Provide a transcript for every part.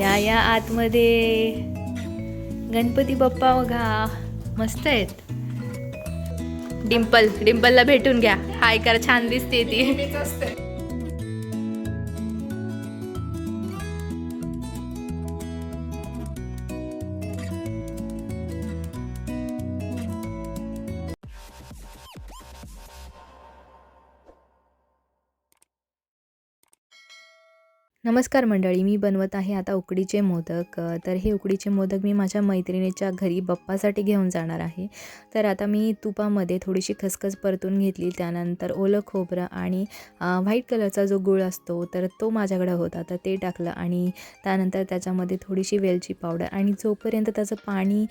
या या आतमध्ये. गणपती बाप्पा बघा मस्त आहेत. डिम्पल डिम्पलला भेटून घ्या. हाय कर छान दिसते ती. नमस्कार मंडळी मी बनवत आहे आता उकडीचे मोदक. तर हे उकडीचे मोदक मी माझ्या मैत्रिणीच्या घरी बप्पासाठी घेऊन जाणार आहे. तर आता मी तुपामध्ये थोडीशी खसखस परतून घेतली त्यानंतर ओलं खोबरं आणि व्हाईट कलरचा जो गुळ असतो तर तो माझ्याकडे होता तर ते टाकलं आणि त्यानंतर त्याच्यामध्ये थोडीशी वेलची पावडर आणि जोपर्यंत त्याचं पाणी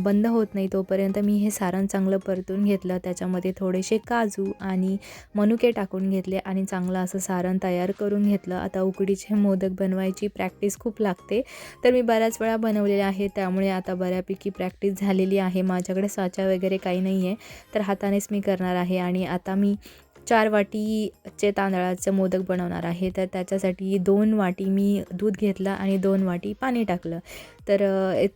बंद होत नाही तोपर्यंत मी हे सारण चांगलं परतून घेतलं. त्याच्यामध्ये थोडेसे काजू आणि मनुके टाकून घेतले आणि चांगलं असं सारण तयार करून घेतलं. आता उकडीचे मोदक बनवायची प्रॅक्टिस खूप लागते. तर मी बऱ्याच वेळा बनवलेले आहे त्यामुळे आता बऱ्यापैकी प्रॅक्टिस झालेली आहे. माझ्याकडे साचा वगैरे काही नाही आहे तर हातानेच मी करणार आहे आणि आता मी चार वाटीचे तांदळाचं मोदक बनवणार आहे. तर त्याच्यासाठी दोन वाटी मी दूध घेतलं आणि दोन वाटी पाणी टाकलं. तर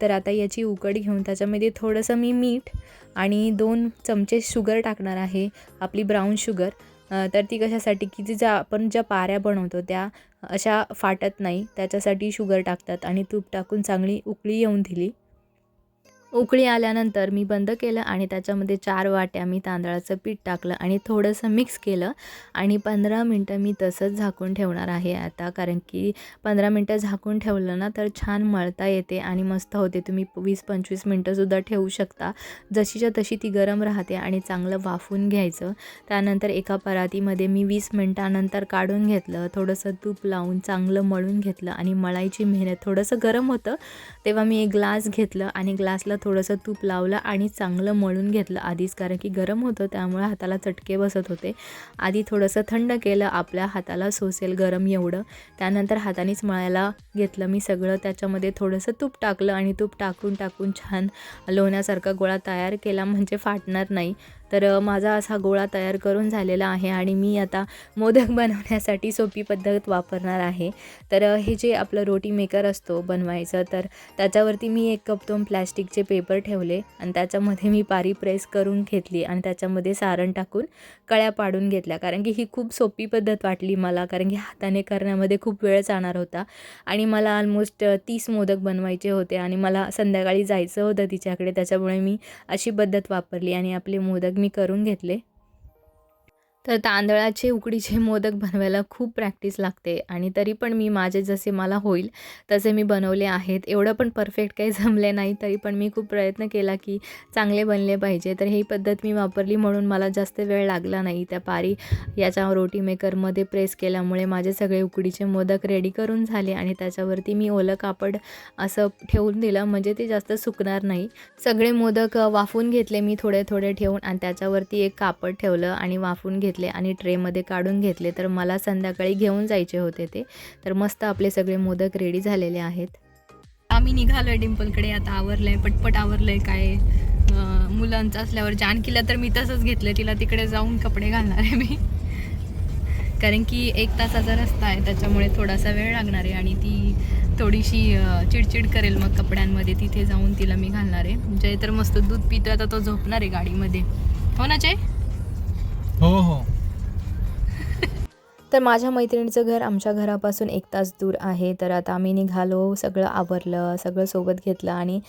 तर आता याची उकड घेऊन त्याच्यामध्ये थोडंसं मी मीठ आणि दोन चमचे शुगर टाकणार आहे. आपली ब्राऊन शुगर तर ती कशासाठी? की ज्या आपण ज्या पाऱ्या बनवतो त्या अशा फाटत नाही. त्याच्यासाठी शुगर टाकतात आणि तूप टाकून चांगली उकळी येऊन दिली. उकळी आल्यानंतर मी बंद केलं आणि त्याच्यामध्ये चार वाट्या मी तांदळाचं पीठ टाकलं आणि थोडंसं मिक्स केलं. आणि पंधरा मिनटं मी तसंच झाकून ठेवणार आहे आता कारण की पंधरा मिनटं झाकून ठेवलं ना तर छान मळता येते आणि मस्त होते. तुम्ही वीस पंचवीस मिनटंसुद्धा ठेवू शकता. जशीच्या तशी ती गरम राहते आणि चांगलं वाफून घ्यायचं. त्यानंतर एका परातीमध्ये मी वीस मिनटानंतर काढून घेतलं. थोडंसं तूप लावून चांगलं मळून घेतलं आणि मळायची मेहनत थोडंसं गरम होतं. तेव्हा मी एक ग्लास घेतलं आणि ग्लासला थोडंसं तूप लावलं आणि चांगलं मळून घेतलं आधीच कारण की गरम होतं त्यामुळे हाताला चटके बसत होते. आधी थोडंसं थंड केलं आपल्या हाताला सोसेल गरम एवढं. त्यानंतर हातानेच मळायला घेतलं मी सगळं. त्याच्यामध्ये थोडंसं तूप टाकलं आणि तूप टाकून टाकून छान लोण्यासारखा गोळा तयार केला म्हणजे फाटणार नाही. तर माझा असा गोळा तयार करून झालेला आहे आणि मी आता मोदक बनवण्यासाठी सोपी पद्धत वापरणार आहे. तर हे जे आपलं रोटी मेकर असतो बनवायचं तर त्याच्यावरती मी एक कप दोन प्लॅस्टिकचे पेपर ठेवले आणि त्याच्यामध्ये मी पारी प्रेस करून घेतली आणि त्याच्यामध्ये सारण टाकून कळ्या पाडून घेतल्या. कारण की ही खूप सोपी पद्धत वाटली मला कारण की हाताने करण्यामध्ये खूप वेळ जाणार होता आणि मला ऑलमोस्ट तीस मोदक बनवायचे होते आणि मला संध्याकाळी जायचं होतं तिच्याकडे त्याच्यामुळे मी अशी पद्धत वापरली आणि आपले मोदक मी करून घेतले. तर तांदळाचे उकडीचे मोदक बनवायला खूप प्रॅक्टिस लागते आणि तरी पण मी माझे जसे मला होईल तसे मी बनवले आहेत. एवढं पण परफेक्ट काही जमले नाही तरी पण मी खूप प्रयत्न केला की चांगले बनले पाहिजे. तर ही पद्धत मी वापरली म्हणून मला जास्त वेळ लागला नाही. त्या पारी याच्या रोटी मेकरमध्ये प्रेस केल्यामुळे माझे सगळे उकडीचे मोदक रेडी करून झाले आणि त्याच्यावरती मी ओलं कापड असं ठेवून दिलं. म्हणजे ते जास्त सुकणार नाही. सगळे मोदक वाफून घेतले मी थोडे थोडे ठेवून आणि त्याच्यावरती एक कापड ठेवलं आणि वाफून घेतलं. आणि ट्रेमध्ये काढून घेतले तर मला संध्याकाळी घेऊन जायचे होते ते. तर मस्त आपले सगळे मोदक रेडी झालेले आहेत. आम्ही निघालो डिम्पलकडे आता आवरलंय पटपट आवरलंय काय मुलांचं असल्यावर. जानकीला तर मी तसंच घेतलं तिला तिकडे जाऊन कपडे घालणार आहे मी. कारण की एक तासाचा रस्ता आहे त्याच्यामुळे थोडासा वेळ लागणार आहे आणि ती थोडीशी चिडचिड करेल मग कपड्यांमध्ये. तिथे जाऊन तिला मी घालणार आहे. जय तर मस्त दूध पितो आता तो झोपणार आहे गाडीमध्ये. हो ना जय? हो हो. तर माझ्या मैत्रिणीचं घर आमच्या घरापासून एक तास दूर आहे. तर आता आम्ही निघालो सगळं आवरलं सगळं सोबत घेतलं आणि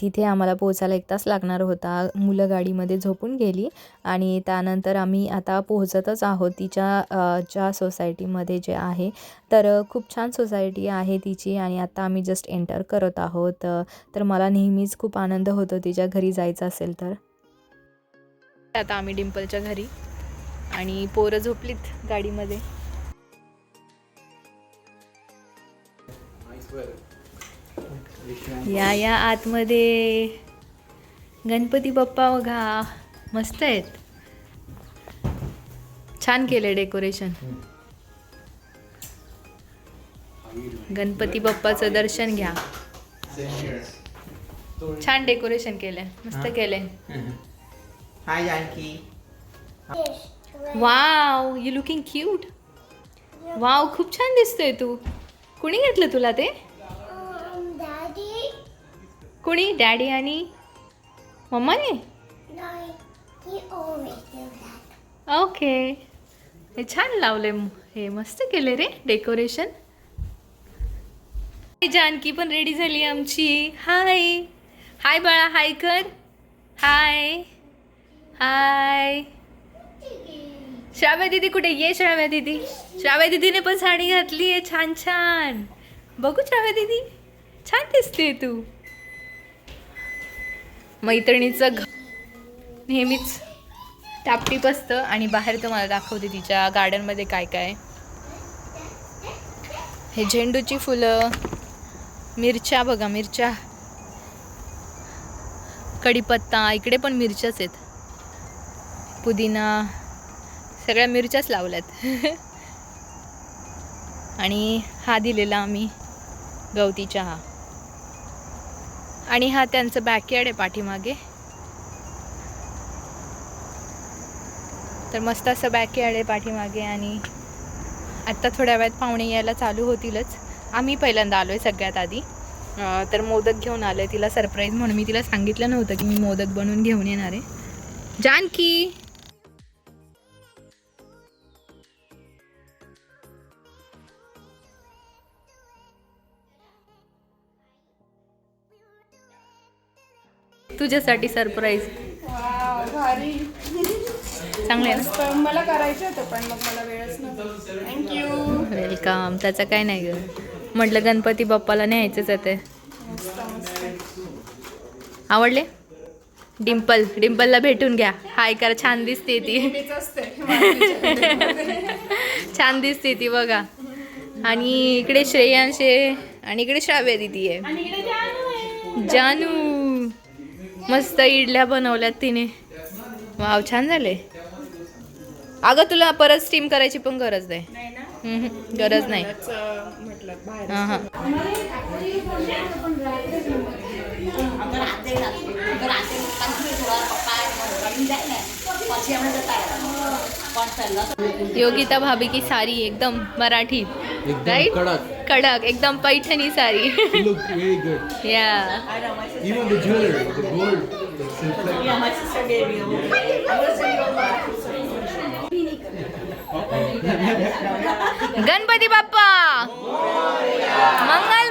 तिथे आम्हाला पोहोचायला एक तास लागणार होता. मुलं गाडीमध्ये झोपून गेली आणि त्यानंतर आम्ही आता पोहोचतच आहोत. तिच्या ज्या सोसायटीमध्ये जे आहे तर खूप छान सोसायटी आहे तिची आणि आता आम्ही जस्ट एंटर करत आहोत. तर मला नेहमीच खूप आनंद होतो तिच्या घरी जायचं असेल तर. आता आम्ही डिम्पलच्या घरी. आणि पोरं झोपलीत गाडीमध्ये. या या आतमध्ये गणपती बाप्पा बघा. मस्त आहेत. छान केलं डेकोरेशन. गणपती बाप्पाचं दर्शन घ्या. छान डेकोरेशन केलंय. मस्त केलंय. Hi Janaki wow you looking cute wow खूप छान दिसतोय तू. कुणी घेतलं तुला ते? कुणी? डॅडी आणि मम्माने. ओके हे छान लावले हे मस्त केले रे डेकोरेशन जानकी पण रेडी झाली आमची. हाय हाय बाळा हाय कर. हाय हाय श्राव्या दिदी कुठे? ये श्राव्या दिदी. श्राव्या दिदीने पण साडी घातली आहे. छान छान. बघू श्राव्या दिदी. छान दिसते तू. मैत्रिणीचं घ नेहमीच टापटीप असतं आणि बाहेर तुम्हाला दाखवते तिच्या गार्डनमध्ये काय काय. हे झेंडूची फुलं मिरच्या बघा मिरच्या. कढीपत्ता इकडे पण मिरच्याच आहेत. पुदिना. सगळ्या मिरच्याच लावल्यात. आणि हा दिलेला आम्ही गवती चहा आणि हा त्यांचं बॅकयार्ड आहे पाठीमागे. तर मस्त असं बॅकयार्ड आहे पाठीमागे आणि आत्ता थोड्या वेळात पाहुणे यायला चालू होतीलच. आम्ही पहिल्यांदा आलो आहे सगळ्यात आधी. तर मोदक घेऊन आलो आहे तिला सरप्राईज म्हणून मी तिला सांगितलं नव्हतं की मी मोदक बनवून घेऊन येणार आहे. जानकी! तुझ्यासाठी सरप्राईज भारी चांगलं आहे ना? मस्त. मला करायचं होतं पण मग मला वेळच नव्हता. थँक्यू वेलकम त्याचं काय नाही ग. म्हटलं गणपती बाप्पाला न्यायचंच आहे आवडले? डिम्पल. डिम्पलला भेटून घ्या. हाय करा छान दिसते ती. छान दिसते ती बघा. आणि इकडे श्रेयांश आणि इकडे श्राव्या दिदी आहे. जानू. मस्त इडल्या बनवल्यात तिने. वाव छान झाले. अगं तुला परत स्टीम करायची पण गरज नाही. नाही ना? हम्म, गरज नाही. हां हां. योगिता भाभी की साड़ी एकदम मराठी. एकदम राइट कडक. एकदम पैठणी साडी. या silk. गणपती बाप्पा मंगल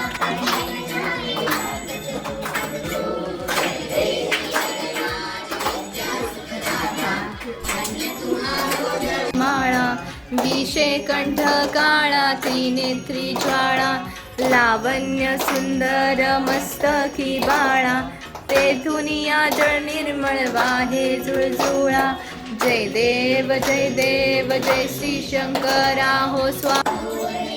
शेकंठ कंठ काळा त्रिनेत्री ज्वाळा लावण्य सुंदर मस्तकी बाळा ते दुनिया जळ निर्मळ वाहे जुळजुळा जय देव जय देव जय श्री शंकरा हो स्वा मोर्या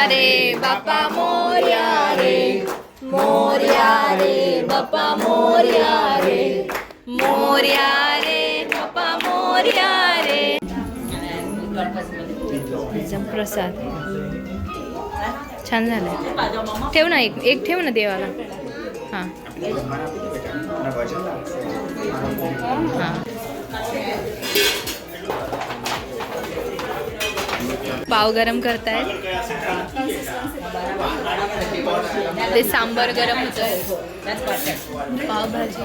अरे बापा मोर्या रे. मोर्या रे बापा मोर्या रे. मोर्या रे बापा मोर्या रे. प्रसाद छान झालं ठेव ना एक एक ठेव ना देवाला. हां. हां. पाव गरम करताय. ते सांबर गरम होत पावभाजी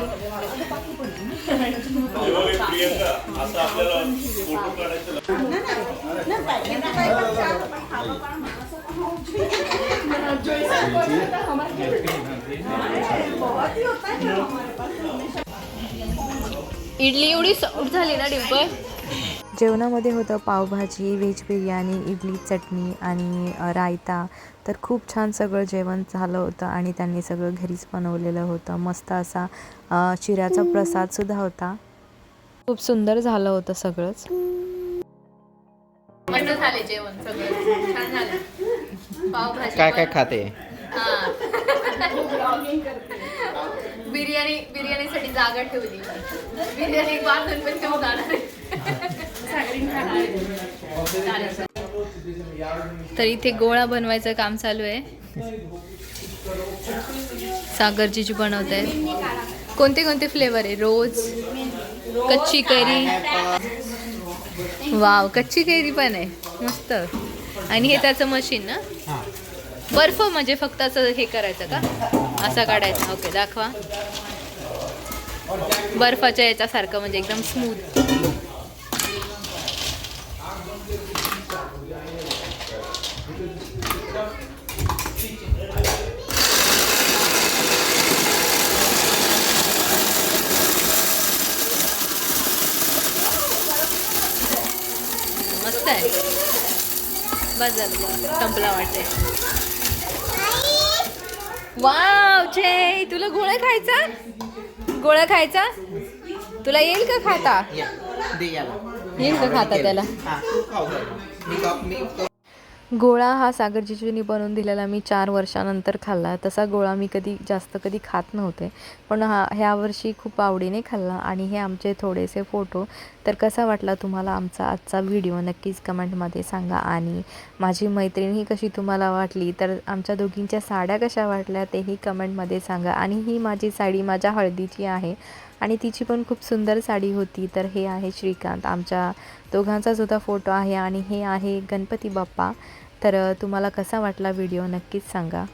इडली एवढी सॉफ्ट झाली ना डिंपल? जेवणामध्ये होतं पावभाजी व्हेज बिर्याणी इडली चटणी आणि रायता. तर खूप छान सगळं जेवण झालं होतं आणि त्यांनी सगळं घरीच बनवलेलं होतं. मस्त असा चिऱ्याचा प्रसादसुद्धा होता. खूप सुंदर झालं होतं सगळंच. मस्त झाले जेवण सगळं. छान झालं. पावभाजी काय काय. खाते? हा. बिर्याणी बिर्याणीसाठी जागा ठेवली. बिर्याणी बांधून पण ठेवून. तर इथे गोळा बनवायचं काम चालू आहे. सागरजीची बनवत आहे. कोणते कोणते फ्लेवर आहे? रोज? कच्ची कैरी? वाव कच्ची कैरी पण आहे. मस्त. आणि हे त्याचं मशीन ना? बर्फ म्हणजे फक्त असं हे करायचं का? असा काढायचा. ओके दाखवा. बर्फाच्या याच्यासारखं म्हणजे एकदम स्मूथ मस्त आहे. बस झालं संपला वाटते वाव जय तुला गोळा खायचा? गोळा खायचा? तुला येईल का खाता? येईल का खाता त्याला? गोळा हा सागर जिजूनी बनवून दिलेला मी चार वर्षानंतर खाल्ला. तसा गोळा मी कधी जास्त कधी खात नव्हते. पण हा ह्या वर्षी खूप आवडीने खाल्ला आणि हे आमचे थोडेसे फोटो. तर कसा वाटला तुम्हाला आमचा आजचा व्हिडिओ? नक्कीच कमेंटमध्ये सांगा. आणि माझी मैत्रीण ही कशी तुम्हाला वाटली? तर आमच्या दोघींच्या साड्या कशा वाटल्या तेही कमेंटमध्ये सांगा. आणि ही माझी साडी माझ्या हळदीची आहे. आणि तिची पण खूप सुंदर साडी होती. तर हे आहे श्रीकांत. आमच्या दोघांचा सुद्धा फोटो आहे आणि हे आहे गणपती बाप्पा. तर तुम्हाला कसा वाटला व्हिडिओ नक्कीच सांगा.